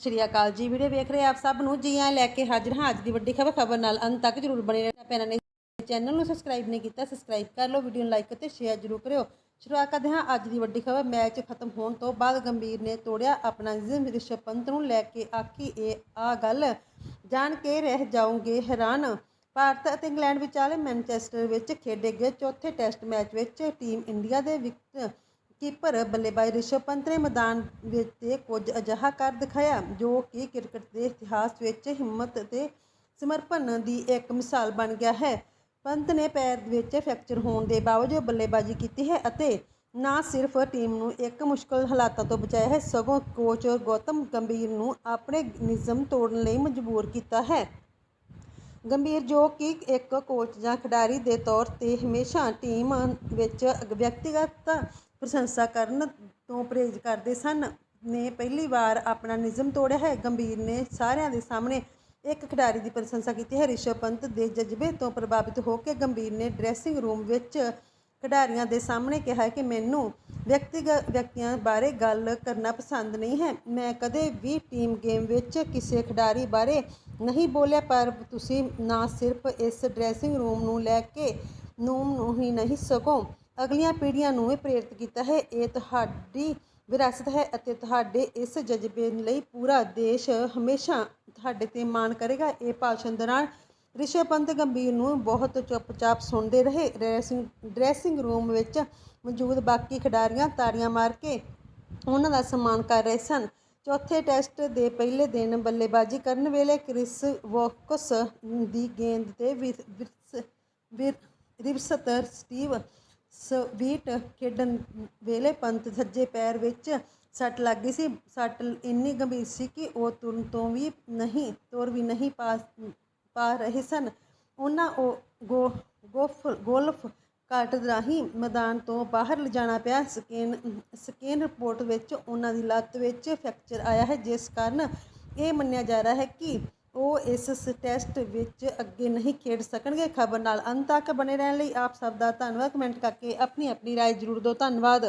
ਸ਼੍ਰੀ ਅਕਾਲ ਜੀ। ਵੀਡੀਓ ਵੇਖ ਰਹੇ ਆਪ ਸਭ ਨੂੰ। ਜੀ ਆਂ ਲੈ ਕੇ ਹਾਜ਼ਰ ਹਾਂ। ਅੱਜ ਦੀ ਵੱਡੀ ਖਬਰ ਖਬਰ ਨਾਲ ਅੰਤ ਤੱਕ ਜਰੂਰ ਬਣੇ ਰਹਿਣਾ ਪੈਣਾ ਨੇ। ਚੈਨਲ ਨੂੰ ਸਬਸਕ੍ਰਾਈਬ ਨਹੀਂ ਕੀਤਾ ਸਬਸਕ੍ਰਾਈਬ ਕਰ ਲਓ। ਵੀਡੀਓ ਨੂੰ ਲਾਈਕ ਅਤੇ ਸ਼ੇਅਰ ਜਰੂਰ ਕਰਿਓ। ਸ਼ੁਰੂਆਤ ਕਰਦੇ ਹਾਂ ਅੱਜ ਦੀ ਵੱਡੀ ਖਬਰ। ਮੈਚ ਖਤਮ ਹੋਣ ਤੋਂ ਬਾਅਦ ਗੰਭੀਰ ਨੇ ਤੋੜਿਆ ਆਪਣਾ ਜ਼ਿਮ। ਰਿਸ਼ਵ ਪੰਤ ਨੂੰ ਲੈ ਕੇ ਆਖੀ ਇਹ ਆ ਗੱਲ। ਜਾਣ ਕੇ ਰਹਿ ਜਾਓਗੇ, ਹੈਰਾਨ। ਭਾਰਤ ਅਤੇ ਇੰਗਲੈਂਡ ਵਿਚਾਲੇ ਮੈਨਚੈਸਟਰ ਵਿੱਚ ਖੇਡੇ ਗਏ ਚੌਥੇ ਟੈਸਟ ਮੈਚ ਵਿੱਚ ਟੀਮ ਇੰਡੀਆ ਦੇ ਵਿਕਟ ਕੀਪਰ ਬੱਲੇਬਾਜ਼ ਰਿਸ਼ਵ ਪੰਤ ਨੇ ਮੈਦਾਨ ਵਿੱਚ ਤੇ ਕੁਝ ਅਜਿਹਾ ਕਰ ਦਿਖਾਇਆ, ਜੋ ਕਿ ਕ੍ਰਿਕਟ ਦੇ ਇਤਿਹਾਸ ਵਿੱਚ ਹਿੰਮਤ ਅਤੇ ਸਮਰਪਣ ਦੀ ਇੱਕ ਮਿਸਾਲ ਬਣ ਗਿਆ ਹੈ। ਪੰਤ ਨੇ ਪੈਰ ਵਿੱਚ ਫ੍ਰੈਕਚਰ ਹੋਣ ਦੇ ਬਾਵਜੂਦ ਬੱਲੇਬਾਜ਼ੀ ਕੀਤੀ ਹੈ ਅਤੇ ਨਾ ਸਿਰਫ ਟੀਮ ਨੂੰ ਇੱਕ ਮੁਸ਼ਕਲ ਹਾਲਾਤਾਂ ਤੋਂ ਬਚਾਇਆ ਹੈ, ਸਗੋਂ ਕੋਚ ਗੌਤਮ ਗੰਭੀਰ ਨੂੰ ਆਪਣੇ ਨਿਯਮ ਤੋੜਨ ਲਈ ਮਜਬੂਰ ਕੀਤਾ ਹੈ। ਗੰਭੀਰ ਜੋ ਕਿ ਇੱਕ ਕੋਚ ਜਾਂ ਖਿਡਾਰੀ ਦੇ ਤੌਰ ਤੇ ਹਮੇਸ਼ਾ ਟੀਮ ਵਿੱਚ ਵਿਅਕਤੀਗਤ ਪ੍ਰਸ਼ੰਸਾ ਕਰਨ ਤੋਂ ਪਰਹੇਜ਼ ਕਰਦੇ ਸਨ। ਨੇ ਪਹਿਲੀ ਵਾਰ ਆਪਣਾ ਨਿਯਮ ਤੋੜਿਆ ਹੈ। ਗੰਭੀਰ ਨੇ ਸਾਰਿਆਂ ਦੇ ਸਾਹਮਣੇ ਇੱਕ ਖਿਡਾਰੀ ਦੀ ਪ੍ਰਸ਼ੰਸਾ ਕੀਤੀ ਹੈ। ਰਿਸ਼ਵ ਪੰਤ ਦੇ ਜਜ਼ਬੇ ਤੋਂ ਪ੍ਰਭਾਵਿਤ ਹੋ ਕੇ ਗੰਭੀਰ ਨੇ ਡਰੈਸਿੰਗ ਰੂਮ ਵਿੱਚ ਖਿਡਾਰੀਆਂ ਦੇ ਸਾਹਮਣੇ ਕਿਹਾ ਕਿ ਮੈਨੂੰ ਵਿਅਕਤੀਗਤ ਵਿਅਕਤੀਆਂ ਬਾਰੇ ਗੱਲ ਕਰਨਾ ਪਸੰਦ ਨਹੀਂ ਹੈ। ਮੈਂ ਕਦੇ ਵੀ ਟੀਮ ਗੇਮ ਵਿੱਚ ਕਿਸੇ ਖਿਡਾਰੀ ਬਾਰੇ ਨਹੀਂ ਬੋਲਿਆ, ਪਰ ਤੁਸੀਂ ਨਾ ਸਿਰਫ ਇਸ ਡਰੈਸਿੰਗ ਰੂਮ ਨੂੰ ਲੈ ਕੇ ਨੂਮ ਨੂੰ ਹੀ ਨਹੀਂ ਸਕੋ ਅਗਲੀਆਂ ਪੀੜ੍ਹੀਆਂ ਨੂੰ ਵੀ ਪ੍ਰੇਰਿਤ ਕੀਤਾ ਹੈ। ਇਹ ਤੁਹਾਡੀ ਵਿਰਾਸਤ ਹੈ ਅਤੇ ਤੁਹਾਡੇ ਇਸ ਜਜ਼ਬੇ ਲਈ ਪੂਰਾ ਦੇਸ਼ ਹਮੇਸ਼ਾ ਤੁਹਾਡੇ ਤੇ ਮਾਣ ਕਰੇਗਾ। ਇਹ ਭਾਸ਼ਣ ਦੌਰਾਨ ਰਿਸ਼ਵ ਪੰਤ ਗੰਭੀਰ ਨੂੰ ਬਹੁਤ ਚੁੱਪਚਾਪ ਸੁਣਦੇ ਰਹੇ। ਡਰੈਸਿੰਗ ਡਰੈਸਿੰਗ ਰੂਮ ਵਿੱਚ ਮੌਜੂਦ ਬਾਕੀ ਖਿਡਾਰੀਆਂ ਤਾੜੀਆਂ ਮਾਰ ਕੇ ਉਹਨਾਂ ਦਾ ਸਨਮਾਨ ਕਰ ਰਹੇ ਸਨ। ਚੌਥੇ ਟੈਸਟ ਦੇ ਪਹਿਲੇ ਦਿਨ ਬੱਲੇਬਾਜ਼ੀ ਕਰਨ ਵੇਲੇ ਕ੍ਰਿਸ ਵੋਕਸ ਦੀ ਗੇਂਦ ਤੇ ਵਿਰ- ਰਿਵਸਤਰ ਸਟੀਵ ਸਵੀਟ ਖੇਡਣ ਵੇਲੇ ਪੰਤ ਸੱਜੇ ਪੈਰ ਵਿੱਚ ਸੱਟ ਲੱਗ ਗਈ ਸੀ। ਸੱਟ ਇੰਨੀ ਗੰਭੀਰ ਸੀ ਕਿ ਉਹ ਤੁਰਨ ਤੋਂ ਵੀ ਨਹੀਂ, ਤੁਰ ਵੀ ਨਹੀਂ ਪਾ ਪਾ ਰਹੇ ਸਨ ਉਹਨਾਂ ਉਹ ਗੋ ਗੋਫ ਗੋਲਫ ਕਾਰਟ ਰਾਹੀਂ ਮੈਦਾਨ ਤੋਂ ਬਾਹਰ ਲਿਜਾਣਾ ਪਿਆ ਸਕੈਨ ਸਕੈਨ ਰਿਪੋਰਟ ਵਿੱਚ ਉਹਨਾਂ ਦੀ ਲੱਤ ਵਿੱਚ ਫ੍ਰੈਕਚਰ ਆਇਆ ਹੈ ਜਿਸ ਕਾਰਨ ਇਹ ਮੰਨਿਆ ਜਾ ਰਿਹਾ ਹੈ ਕਿ ਉਹ ਇਸ ਟੈਸਟ ਵਿੱਚ ਅੱਗੇ ਨਹੀਂ ਖੇਡ ਸਕਣਗੇ ਖਬਰ ਨਾਲ ਅੰਤ ਤੱਕ ਬਣੇ ਰਹਿਣ ਲਈ ਆਪ ਸਭ ਦਾ ਧੰਨਵਾਦ ਕਮੈਂਟ ਕਰਕੇ ਆਪਣੀ ਆਪਣੀ رائے ਜ਼ਰੂਰ ਦਿਓ ਧੰਨਵਾਦ